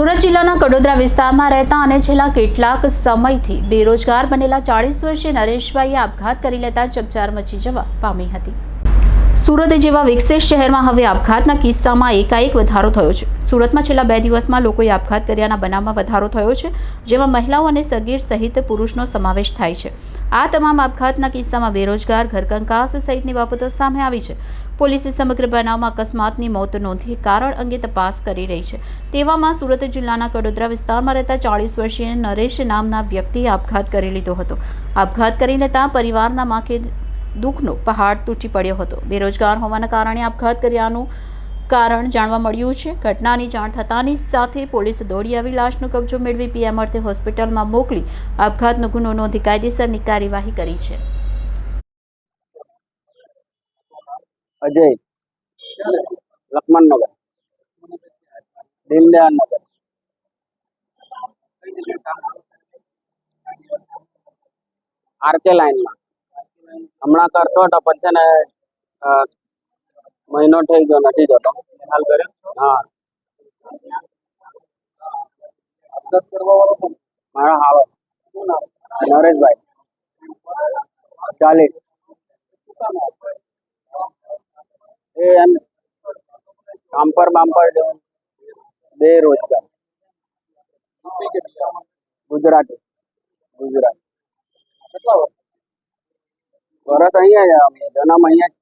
સુરત જિલ્લાના કડોદરા વિસ્તારમાં રહેતા અને છેલ્લા કેટલાક સમયથી બેરોજગાર બનેલા ચાળીસ વર્ષીય નરેશભાઈએ આપઘાત કરી લેતા ચકચાર મચી જવા પામી હતી. સુરત જેવા વિકસિત શહેરમાં હવે આપઘાતના કિસ્સામાં એકાએક વધારો થયો છે. સુરતમાં છેલ્લા બે દિવસમાં લોકોએ આપઘાત કર્યાના બનાવમાં વધારો થયો છે, જેમાં મહિલાઓ અને સગીર સહિત પુરુષનો સમાવેશ થાય છે. આ તમામ આપઘાતના કિસ્સામાં બેરોજગાર, ઘરકંકાસ સહિતની બાબતો સામે આવી છે. પોલીસે સમગ્ર બનાવમાં અકસ્માતની મોત નોંધી કારણ અંગે તપાસ કરી રહી છે. તેવામાં સુરત જિલ્લાના કડોદરા વિસ્તારમાં રહેતા ચાળીસ વર્ષીય નરેશ નામના વ્યક્તિએ આપઘાત કરી લીધો હતો. આપઘાત કરી લેતા પરિવારના માથે દુઃખનો પહાડ તૂટી પડ્યો હતો. બેરોજગાર હોવાના કારણે આપઘાત કર્યાનું કારણ જાણવા મળ્યું છે. ઘટનાની જાણ થતાની સાથે પોલીસ દોડી આવી, લાશનો કબજો મેળવી પીએમ અર્થે હોસ્પિટલમાં મોકલી આપઘાતનો ગુનો નોંધી કાયદેસરની કાર્યવાહી કરી છે. અજય, લક્ષ્મણનગર દીનદયાળનગર આરકે લાઈનમાં હમણાં કરતો હતો પણ છે ને મહિનો થઈ ગયો નથી જતો. હાલ કર્યો હા. મારા હાલો નરેશભાઈ. ચાલીસ. એ એમ કામપર બામ્પર બે બેરોજગાર ગુજરાતી. ગુજરાત. કેટલા અહીંયા જ અમે. જન્મ અહીંયા